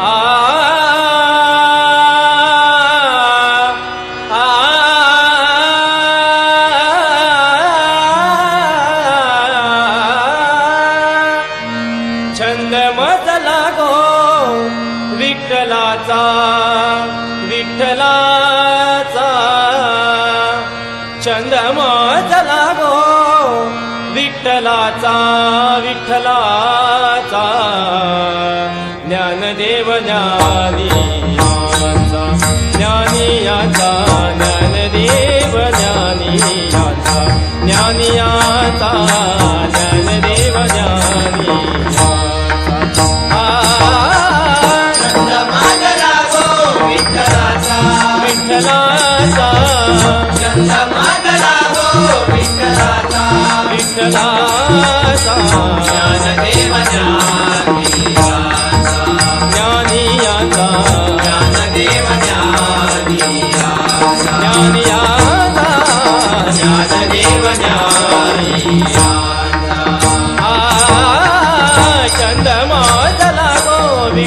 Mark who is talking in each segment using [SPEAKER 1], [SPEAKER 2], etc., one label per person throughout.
[SPEAKER 1] छंद मजला लागो विठ्ठलाचा विठ्ठलाचा. छंद मजला गो विठ्ठलाचा. ज्ञानियाचा ज्ञानियाचा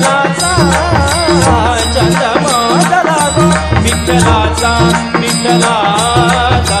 [SPEAKER 2] विठ्ठलाचा चंद्रमा विठ्ठलाचा
[SPEAKER 1] विठ्ठलाचा